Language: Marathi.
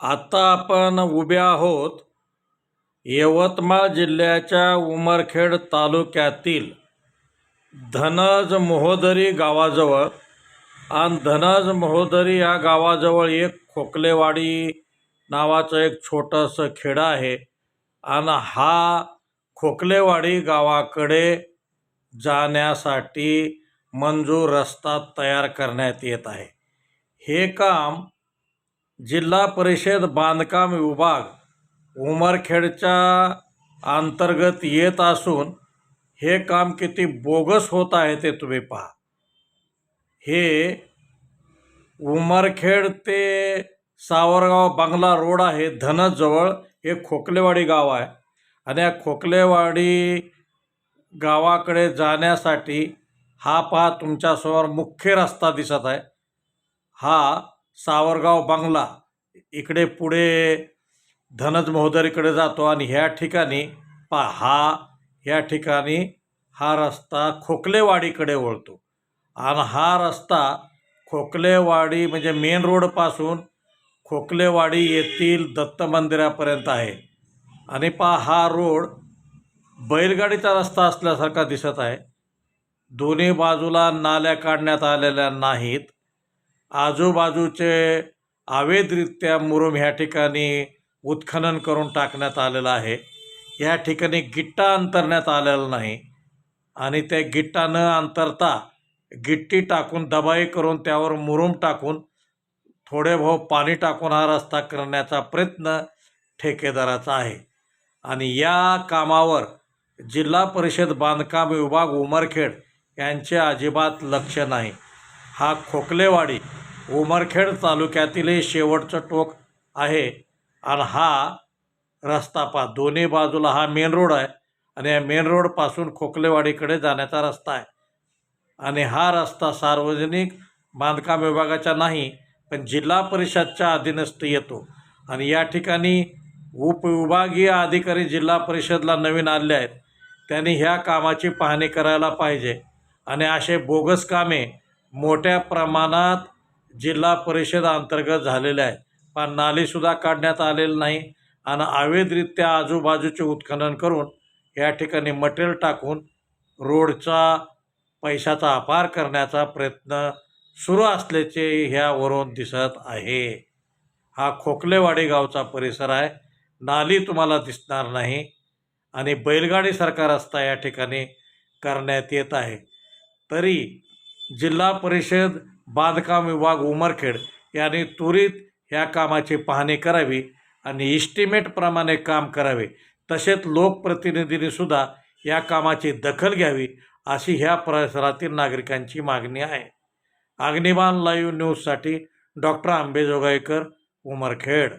आता आपण उभे आहोत यवतमाळ जिल्ह्याच्या उमरखेड तालुक्यातील धनज मोहोदरी गावाजवळ. आणि धनज मोहोदरी या गावाजवळ एक खोकलेवाडी नावाचं एक छोटंसं खेडं आहे. आणि हा खोकलेवाडी गावाकडे जाण्यासाठी मंजूर रस्ता तयार करण्यात येत आहे. हे काम जिल्हा परिषद बांधकाम विभाग उमरखेडच्या अंतर्गत येत असून हे काम किती बोगस होत आहे ते तुम्ही पहा. हे उमरखेड ते सावरगाव बांगला रोड आहे. धनजवळ हे खोकलेवाडी गाव आहे. आणि या खोकलेवाडी गावाकडे जाण्यासाठी हा पहा तुमच्यासमोर मुख्य रस्ता दिसत आहे. हा सावरगाव बांगला इकडे पुढे धनज महोदरीकडे जातो आणि ह्या ठिकाणी पा हा ह्या ठिकाणी हा रस्ता खोकलेवाडीकडे वळतो. आणि हा रस्ता खोकलेवाडी म्हणजे मेन रोडपासून खोकलेवाडी येथील दत्त मंदिरापर्यंत आहे. आणि पा हा रोड बैलगाडीचा रस्ता असल्यासारखा दिसत आहे. दोन्ही बाजूला नाल्या काढण्यात आलेल्या नाहीत. आजूबाजूचे अवैधरित्या मुरुम ह्या ठिकाणी उत्खनन करून टाकण्यात आलेलं आहे. या ठिकाणी गिट्टा अंतरण्यात आलेला नाही. आणि त्या गिट्टा न अंतरता गिट्टी टाकून दबाई करून त्यावर मुरुम टाकून थोडे भाऊ पाणी टाकून हा रस्ता करण्याचा प्रयत्न ठेकेदाराचा आहे. आणि या कामावर जिल्हा परिषद बांधकाम विभाग उमरखेड यांचे अजिबात लक्ष नाही. हा खोकलेवाडी उमरखेड तालुक्यातील हे शेवटचं टोक आहे. आणि हा रस्ता पा दोन्ही बाजूला हा मेन रोड आहे. आणि या मेन रोडपासून खोकलेवाडीकडे जाण्याचा रस्ता आहे. आणि हा रस्ता सार्वजनिक बांधकाम विभागाचा नाही पण जिल्हा परिषदच्या अधीनस्थ येतो. आणि या ठिकाणी उपविभागीय अधिकारी जिल्हा परिषदला नवीन आले आहेत. त्यांनी ह्या कामाची पाहणी करायला पाहिजे. आणि असे बोगस कामे मोठ्या प्रमाणात जिल्हा परिषद अंतर्गत झालेले आहे पण नालीसुद्धा काढण्यात आलेलं नाही. आणि अवैधरित्या आजूबाजूचे उत्खनन करून या ठिकाणी मटेरियल टाकून रोडचा पैशाचा अपार करण्याचा प्रयत्न सुरू असल्याचे ह्यावरून दिसत आहे. हा खोकलेवाडी गावचा परिसर आहे. नाली तुम्हाला दिसणार नाही. आणि बैलगाडीसारखा रस्ता या ठिकाणी करण्यात येत आहे. तरी जिल्हा परिषद बांधकाम विभाग उमरखेड यांनी त्वरित ह्या कामाची पाहणी करावी आणि इस्टिमेटप्रमाणे काम करावे. तसेच लोकप्रतिनिधींनीसुद्धा या कामाची दखल घ्यावी अशी ह्या परिसरातील नागरिकांची मागणी आहे. अग्निबाण लाईव्ह न्यूजसाठी डॉक्टर आंबेजोगाईकर उमरखेड.